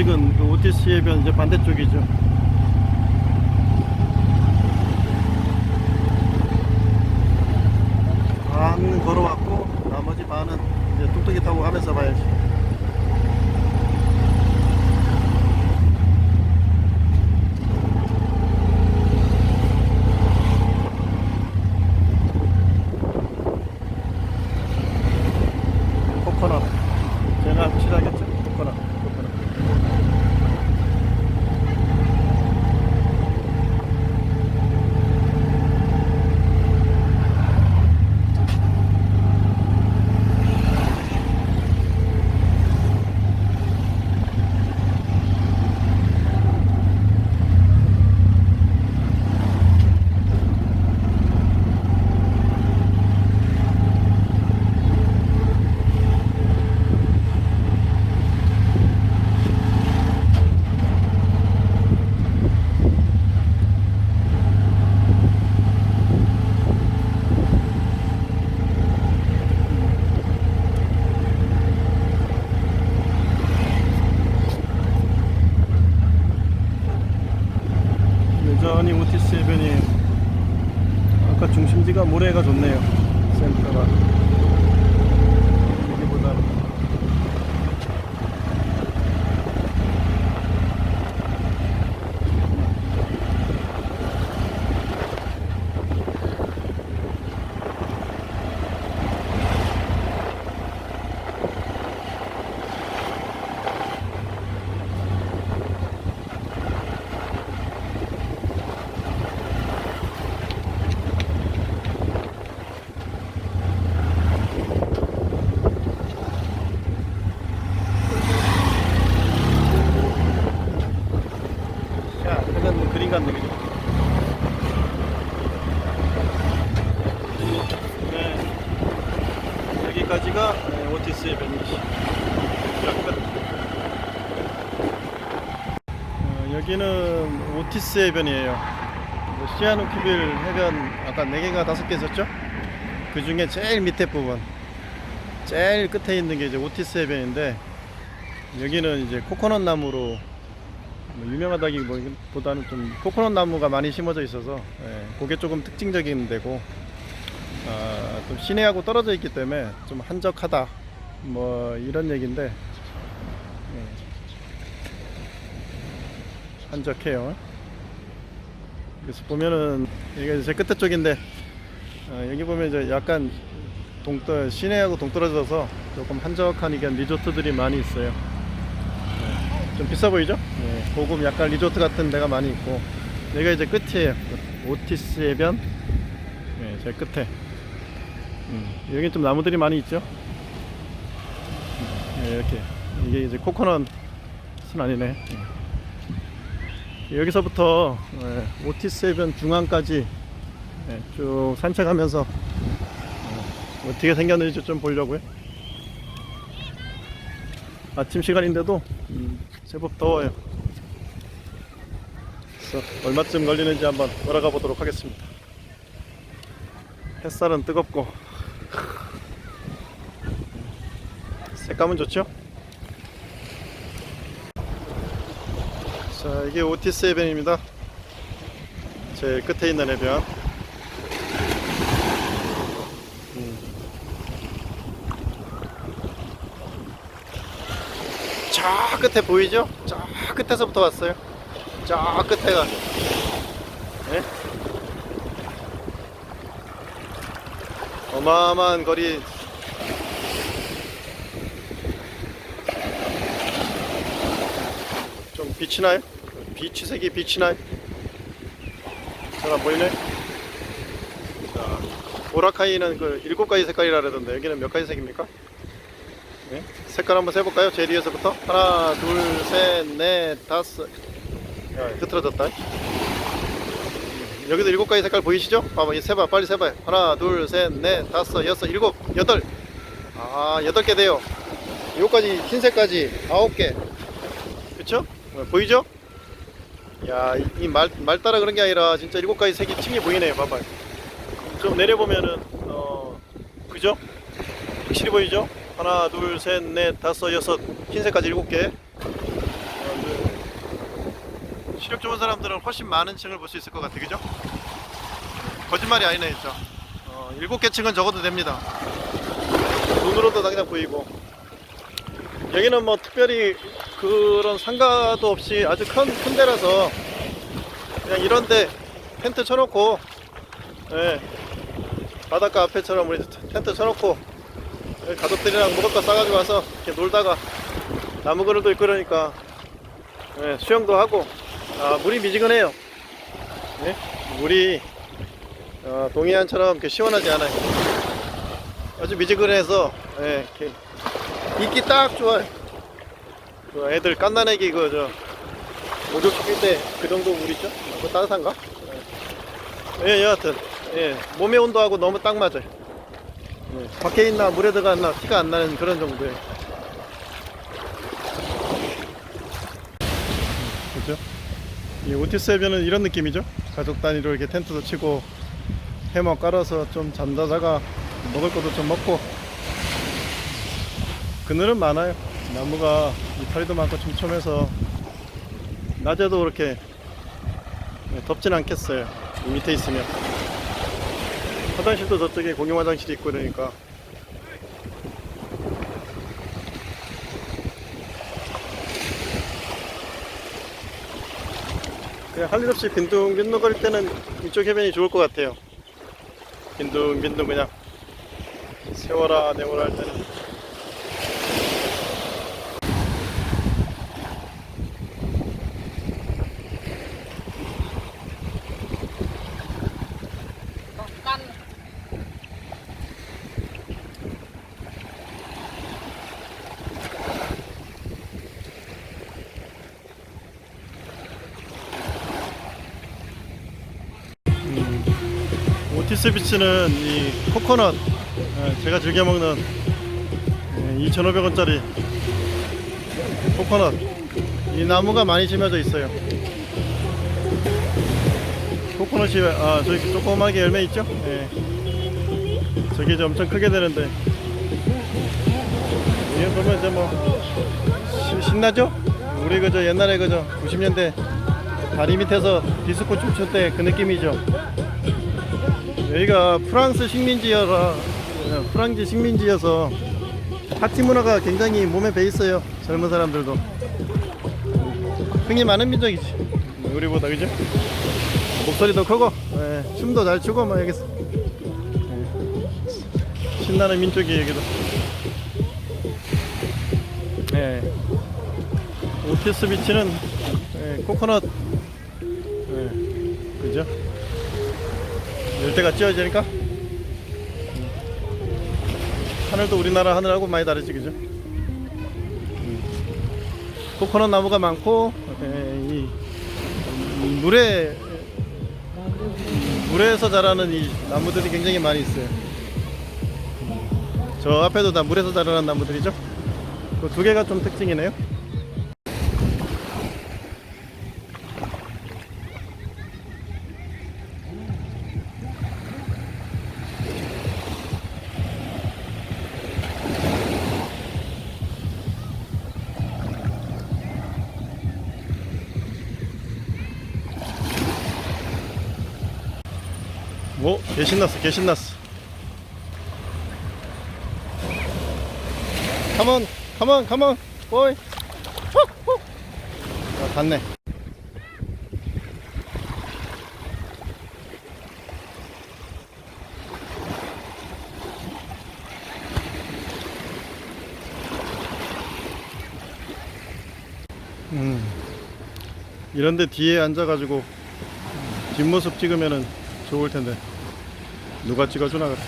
찍은 그 오티스 해변 이제 반대쪽이죠. 반 걸어왔고 나머지 반은 이제 뚝뚝이 타고 가면서 봐야지. 코코넛. 제가 확실하겠죠? 코코넛. 코코넛. 여전히 오티스 해변이 아까 중심지가 모래가 좋네요. 센터가 여기보다는 자 약간 그림 같네 그죠 네 여기까지가 네, 오티스 해변이시 어, 여기는 오티스 해변이에요 뭐 시아누키빌 해변 아까 4개가 5개 있었죠? 그 중에 제일 밑에 부분 제일 끝에 있는 게 이제 오티스 해변인데 여기는 이제 코코넛 나무로 뭐 유명하다기보다는 좀 코코넛 나무가 많이 심어져 있어서 예, 그게 조금 특징적인 데고 아, 좀 시내하고 떨어져 있기 때문에 좀 한적하다 뭐 이런 얘기인데 예, 한적해요. 그래서 보면은 여기가 제 끝에 쪽인데 아, 여기 보면 이제 약간 동떨 시내하고 동떨어져서 조금 한적한 이게 리조트들이 많이 있어요. 좀 비싸 보이죠? 네, 고급 약간 리조트 같은 데가 많이 있고 여기가 이제 끝이에요 오티스 해변 네, 제 끝에 음, 여기 좀 나무들이 많이 있죠? 음, 네, 이렇게 이게 이제 코코넛은 아니네 네. 여기서부터 네, 오티스 해변 중앙까지 네, 쭉 산책하면서 어, 어떻게 생겼는지 좀 보려고요 아침 시간인데도 음, 제법 더워요. 그래서 얼마쯤 걸리는지 한번 걸어가 보도록 하겠습니다. 햇살은 뜨겁고 색감은 좋죠? 자, 이게 오티스 해변입니다. 제일 끝에 있는 해변. 음. 저 끝에 보이죠? 저 끝에서부터 왔어요. 저 끝에가. 예? 어마어마한 거리. 좀 비치나요? 비치색이 비치나요? 잘안 보이네? 자, 보라카이는 그 일곱 가지 색깔이라 그러던데 여기는 몇 가지 색입니까? 네? 색깔 한번 세볼까요? 제일 위에서부터 하나 둘 셋 넷 다섯 야 흐트러졌다 여기도 일곱 가지 색깔 보이시죠? 봐봐 이 세봐 빨리 세봐요 하나 둘 셋 넷 다섯 여섯 일곱 여덟 아 여덟 개 돼요 요까지 흰색까지 아홉 개 그쵸? 어, 보이죠? 야 이 말 말 따라 그런 게 아니라 진짜 일곱 가지 색이 층이 보이네요 봐봐요 좀 내려보면은 어 그죠? 확실히 보이죠? 하나, 둘, 셋, 넷, 다섯, 여섯, 흰색까지 일곱 개. 어, 시력 좋은 사람들은 훨씬 많은 층을 볼 수 있을 것 같아, 그죠? 거짓말이 아니네, 진짜. 어, 일곱 개 층은 적어도 됩니다. 눈으로도 당장 보이고. 여기는 뭐 특별히 그런 상가도 없이 아주 큰, 큰 데라서 그냥 이런데 텐트 쳐놓고, 예, 바닷가 앞에처럼 우리 텐트 쳐놓고 가족들이랑 거 싸가지고 와서 이렇게 놀다가 나무 그늘도 있고 그러니까 예, 수영도 하고 아, 물이 미지근해요. 예? 물이 어, 동해안처럼 이렇게 시원하지 않아요. 아주 미지근해서 예, 이렇게 입기 딱 좋아요. 그 애들 깐나내기 그저 목욕 시킬 때 그 정도 물 있죠? 그거 따뜻한가? 예, 예, 여하튼 예, 몸의 온도하고 너무 딱 맞아요. 예, 밖에 있나 물에 들어갔나 티가 안 나는 그런 정도예요. 그죠? 이 오티스 해변은 이런 느낌이죠. 가족 단위로 이렇게 텐트도 치고 해먹 깔아서 좀 잠자다가 먹을 것도 좀 먹고 그늘은 많아요. 나무가 이파리도 많고 촘촘해서 낮에도 그렇게 네, 덥진 않겠어요. 이 밑에 있으면 화장실도 저쪽에 공용 화장실이 있고 그러니까 그냥 할 일 없이 빈둥빈둥 거릴 때는 이쪽 해변이 좋을 것 같아요. 빈둥빈둥 그냥 세워라 내워라 할 때는 오티스 비치는 이 코코넛 예, 제가 즐겨 먹는 2,500원짜리 코코넛 이 나무가 많이 심어져 있어요. 코코넛이 아 저기 조그맣게 열매 있죠? 예. 저기 이제 엄청 크게 되는데 이거 보면 이제 뭐 시- 신나죠? 우리 그저 옛날에 그저 90년대 다리 밑에서 디스코 춤출 때 그 느낌이죠. 여기가 프랑스 식민지여라 어, 프랑스 식민지여서 파티 문화가 굉장히 몸에 배 있어요 젊은 사람들도. 흥이 많은 민족이지. 우리보다 그죠? 목소리도 크고 예, 춤도 잘 추고 막 여기 예, 신나는 민족이 여기도. 예, 오티스 비치는 예, 코코넛 열대가 찌어지니까 하늘도 우리나라 하늘하고 많이 다르지 그죠? 음. 코코넛 나무가 많고 이 물에 물에서 자라는 이 나무들이 굉장히 많이 있어요. 저 앞에도 다 물에서 자라는 나무들이죠. 그 두 개가 좀 특징이네요. 오, 개 신났어, 개 신났어. 컴온, 보이. 후, 후. 아, 갔네. 음, 이런데 뒤에 앉아가지고 뒷모습 찍으면은 좋을 텐데 누가 찍어주나 그래.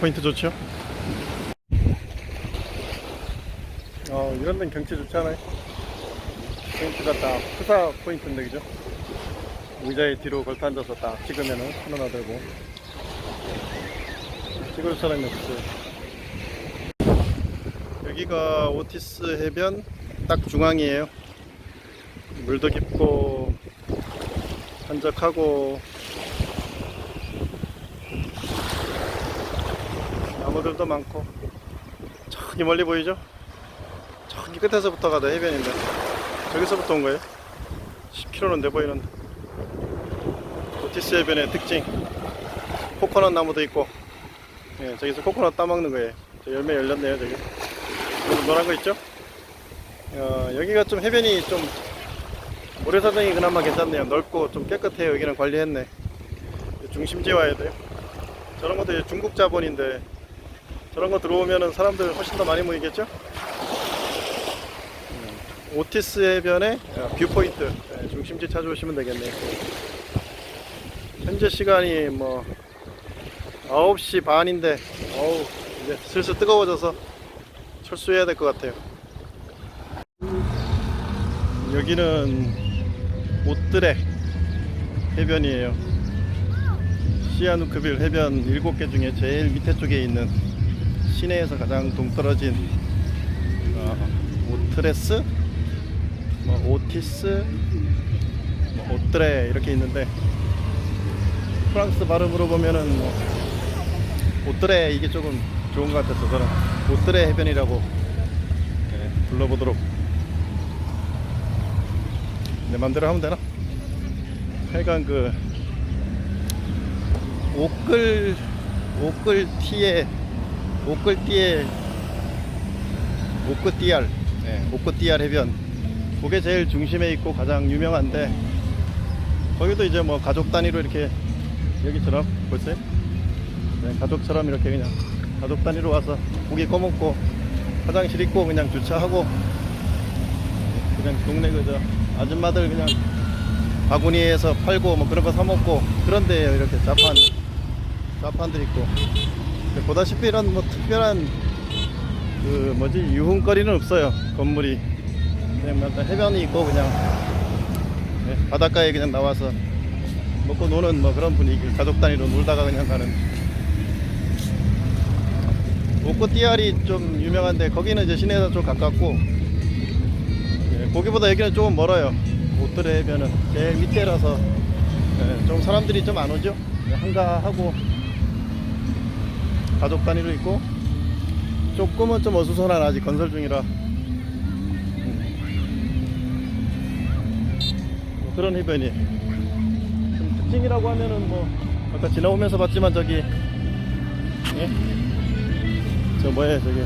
포인트 좋죠? 어 이런 데는 경치 좋지 않아요? 포인트가 딱 프사 포인트인데 그죠? 의자에 뒤로 걸터 앉아서 딱 찍으면은 손 하나 들고 찍을 사람이 없어요 여기가 오티스 해변 딱 중앙이에요 물도 깊고 한적하고. 나무들도 많고. 저기 멀리 보이죠? 저기 끝에서부터 가도 해변인데. 저기서부터 온 거예요? 10km는 돼 보이는 오티스 해변의 특징. 코코넛 나무도 있고. 예, 저기서 코코넛 따먹는 거예요. 저 열매 열렸네요 저기 노란 거 있죠? 어, 여기가 좀 해변이 좀 모래사장이 그나마 괜찮네요. 넓고 좀 깨끗해요. 여기는 관리했네. 중심지에 와야 돼요. 저런 것도 이제 중국 자본인데 저런 거 들어오면은 사람들 훨씬 더 많이 모이겠죠? 음, 오티스 해변의 어, 뷰포인트. 예, 중심지 찾아오시면 되겠네요. 현재 시간이 뭐 9시 반인데 어우 이제 슬슬 뜨거워져서 철수해야 될 것 같아요. 여기는 옷드레 해변이에요. 시아누크빌 해변 7개 중에 제일 밑에 쪽에 있는 시내에서 가장 동떨어진 어, 오트레스 뭐 오티스 뭐 오트레 이렇게 있는데 프랑스 발음으로 보면은 뭐 오트레 이게 조금 좋은 것 같아서 저는 오트레 해변이라고 네, 불러보도록 내 맘대로 하면 되나? 하여간 그 옷글 옷글 티에 옷글 띠에 옷끝 띠알 네, 옷끝 띠알 해변 그게 제일 중심에 있고 가장 유명한데 거기도 이제 뭐 가족 단위로 이렇게 여기처럼 보세요 네, 가족처럼 이렇게 그냥 가족 단위로 와서 고기 꺼먹고 화장실 있고 그냥 주차하고 그냥 동네 그저 아줌마들 그냥 바구니에서 팔고 뭐 그런 거 사 먹고 그런 데에요 이렇게 자판. 자판들 있고. 보다시피 이런 뭐 특별한 그 뭐지? 유흥거리는 없어요 건물이. 그냥 뭐 해변이 있고 그냥. 네, 바닷가에 그냥 나와서 먹고 노는 뭐 그런 분위기. 가족 단위로 놀다가 그냥 가는. 옥고띠알이 좀 유명한데 거기는 이제 시내에서 좀 가깝고 예, 거기보다 여기는 조금 멀어요. 옷들의 해변은 제일 밑에라서 예, 좀 사람들이 좀 안 오죠? 예, 한가하고 가족 단위로 있고 조금은 좀 어수선한 아직 건설 중이라. 음. 뭐 그런 해변이. 좀 특징이라고 하면은 뭐 아까 지나오면서 봤지만 저기 예? 저 뭐예요 저기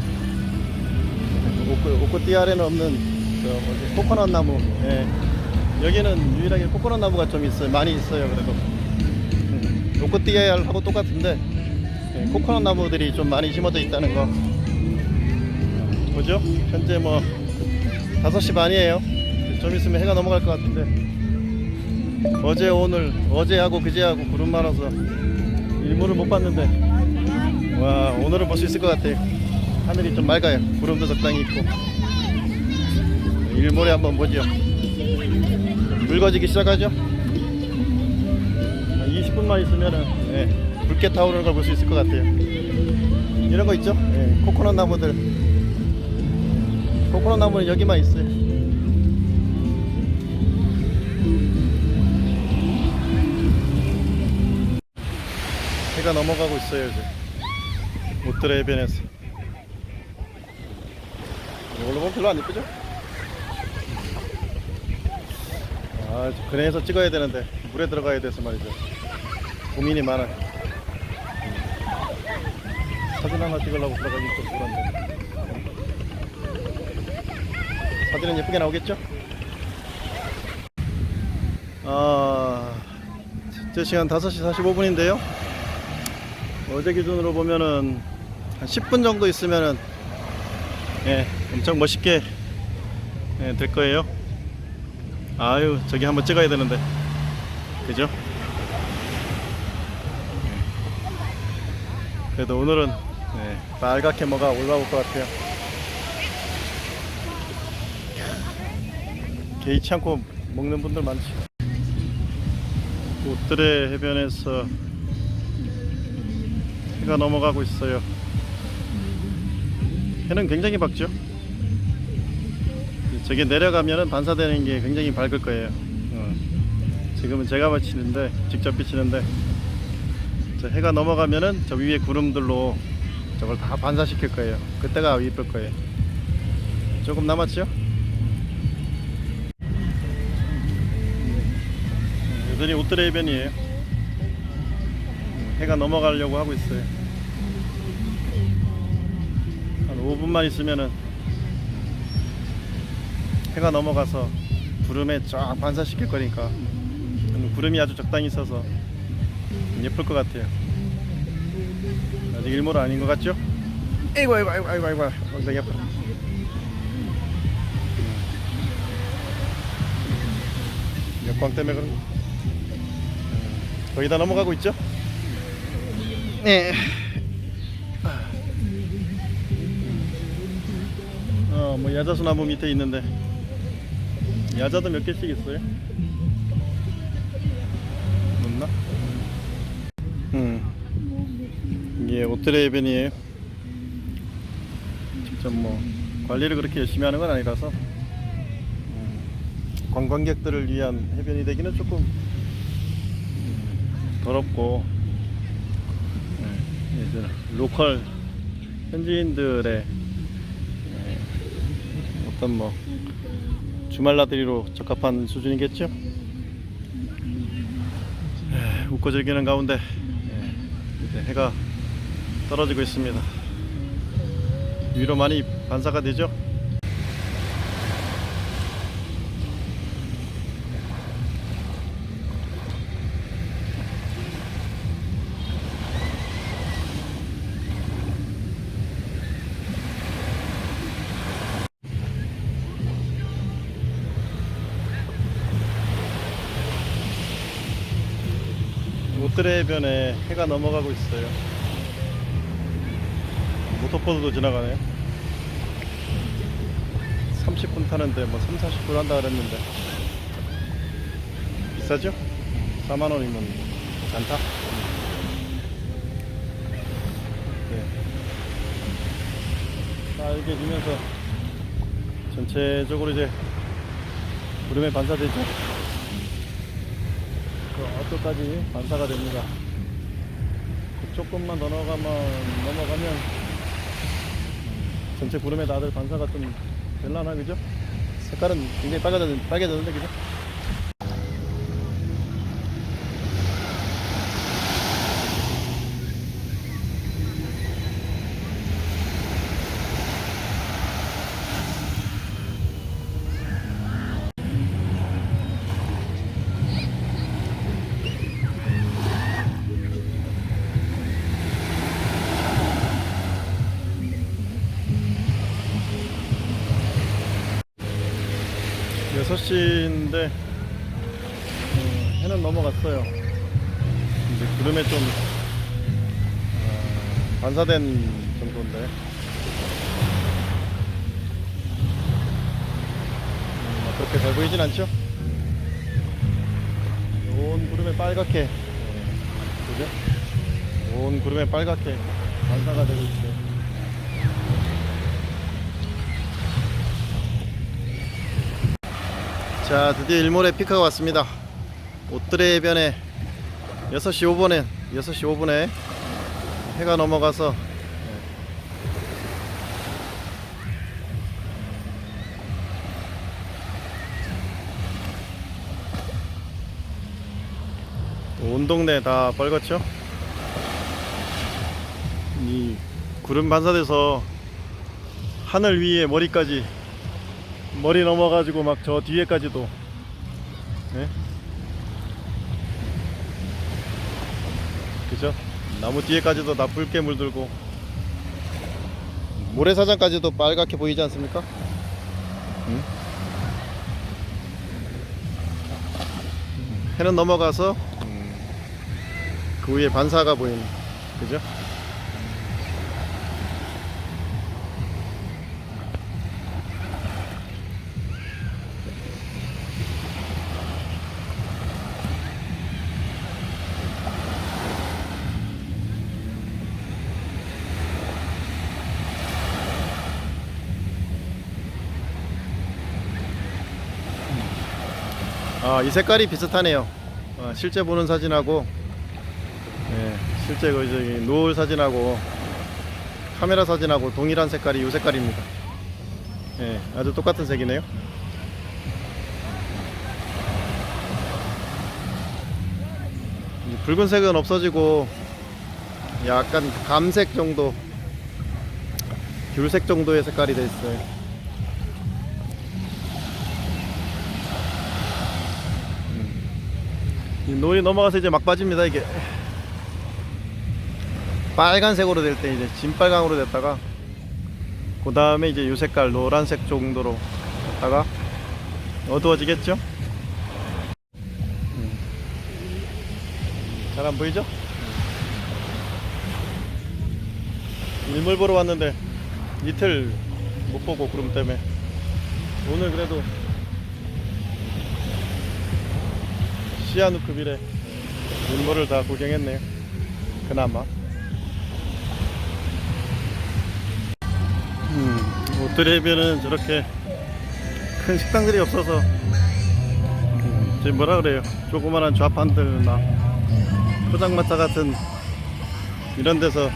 옥구, 옥구띠 아래는 없는 저 뭐지? 코코넛 나무. 예. 여기는 유일하게 코코넛 나무가 좀 있어요. 많이 있어요. 그래도. 음. 옥구띠알하고 똑같은데 예, 코코넛 나무들이 좀 많이 심어져 있다는 거. 보죠? 현재 뭐 5시 반이에요. 좀 있으면 해가 넘어갈 것 같은데. 어제 오늘 어제하고 그제하고 구름 많아서 일몰을 못 봤는데. 와 오늘은 볼 수 있을 것 같아요. 하늘이 좀 맑아요. 구름도 적당히 있고 일몰에 한번 보죠. 붉어지기 시작하죠? 20분만 있으면은 예, 붉게 타오르는 걸 볼 수 있을 것 같아요. 이런 거 있죠? 예, 코코넛 나무들. 코코넛 나무는 여기만 있어요. 해가 넘어가고 있어요 이제. 못들의 해변에서 이걸로 보면 별로 안 이쁘죠? 아 그네에서 찍어야 되는데 물에 들어가야 돼서 말이죠 고민이 많아 사진 하나 찍으려고 들어가기 좀 그런데 사진은 예쁘게 나오겠죠? 아, 제 시간 5시 45분인데요. 어제 기준으로 보면은 한 10분 정도 있으면은 예, 엄청 멋있게 예, 될 거예요. 아유, 저기 한번 찍어야 되는데. 그죠? 그래도 오늘은 예, 빨갛게 뭐가 올라올 것 같아요. 개의치 않고 먹는 분들 많지. 옷들의 해변에서 해가 넘어가고 있어요. 해는 굉장히 밝죠. 저게 내려가면 반사되는 게 굉장히 밝을 거예요. 어. 지금은 제가 비치는데 직접 비치는데 저 해가 넘어가면은 저 위에 구름들로 저걸 다 반사시킬 거예요. 그때가 이쁠 거예요. 조금 남았죠? 여전히 오트레이변이에요 음, 해가 넘어가려고 하고 있어요. 한 5분만 있으면은 해가 넘어가서 구름에 쫙 반사시킬 거니까 음, 구름이 아주 적당히 있어서 예쁠 것 같아요. 아직 일몰은 아닌 것 같죠? 아이고 아이고 아이고 아이고 아이고 엉덩이 아파. 역광 때문에 그런 거. 음, 거의 다 넘어가고 있죠? 네. 어, 뭐 야자수 나무 밑에 있는데 야자도 몇 개씩 있어요. 없나? 음. 이게 오트레 해변이에요. 직접 뭐 관리를 그렇게 열심히 하는 건 아니라서 음, 관광객들을 위한 해변이 되기는 조금 음, 더럽고 예, 이제 로컬 현지인들의 예, 어떤 뭐 주말 나들이로 적합한 수준이겠죠. 예, 웃고 즐기는 가운데 예, 해가 떨어지고 있습니다. 위로 많이 반사가 되죠. 옷들의 해변에 해가 넘어가고 있어요. 모터포드도 지나가네요. 30분 타는데 뭐 3, 40분 한다 그랬는데 비싸죠? 4만 원이면 안 타? 네. 빨개지면서 전체적으로 이제 구름에 반사되죠? 그 어토까지 반사가 됩니다. 그 조금만 더 넘어가면, 넘어가면 전체 구름에 다들 반사가 좀 될라나 그죠? 색깔은 굉장히 빨개졌, 빨개졌는데 그죠? 여섯 시인데 어, 해는 넘어갔어요. 이제 구름에 좀 어, 반사된 정도인데 음, 뭐 그렇게 잘 보이진 않죠? 온 구름에 빨갛게 어, 그죠? 온 구름에 빨갛게 반사가 되고 있어요. 자 드디어 일몰의 피크가 왔습니다. 옷들의 해변에 6시 5분에 6시 5분에 해가 넘어가서 온 동네 다 빨갛죠? 이 구름 반사돼서 하늘 위에 머리까지 머리 넘어가지고 막 저 뒤에까지도 예? 그죠? 나무 뒤에까지도 다 붉게 물들고 모래사장까지도 빨갛게 보이지 않습니까? 응? 해는 넘어가서 음, 그 위에 반사가 보이는 그죠? 아, 이 색깔이 비슷하네요. 어, 실제 보는 사진하고, 예, 실제 그 저기 노을 사진하고 카메라 사진하고 동일한 색깔이 이 색깔입니다. 예, 아주 똑같은 색이네요. 붉은색은 없어지고 약간 감색 정도 귤색 정도의 색깔이 돼 있어요 음. 이 노이 넘어가서 이제 막 빠집니다 이게 빨간색으로 될 때 이제 진빨강으로 됐다가 그 다음에 이제 요 색깔 노란색 정도로 갔다가 어두워지겠죠? 잘안 보이죠? 일몰 보러 왔는데 이틀 못 보고 구름 때문에 오늘 그래도 시아누크빌에 일몰을 다 구경했네요. 그나마. 음, 오트레비는 저렇게 큰 식당들이 없어서 음, 저 뭐라 그래요? 조그만한 좌판들나 포장마차 같은 이런 데서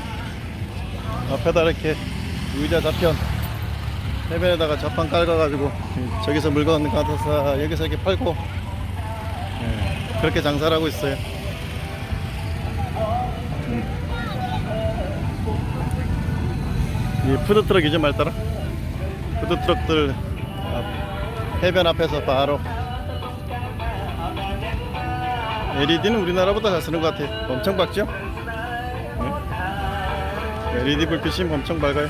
앞에다 이렇게 의자 좌편 해변에다가 좌판 깔아가지고 저기서 물건 가져서 여기서 이렇게 팔고 예, 그렇게 장사를 하고 있어요 음. 이 푸드트럭 이제 말따라 푸드트럭들 앞, 해변 앞에서 바로 LED는 우리나라보다 잘 쓰는 것 같아요 엄청 밝죠? 네. LED 불빛이 엄청 밝아요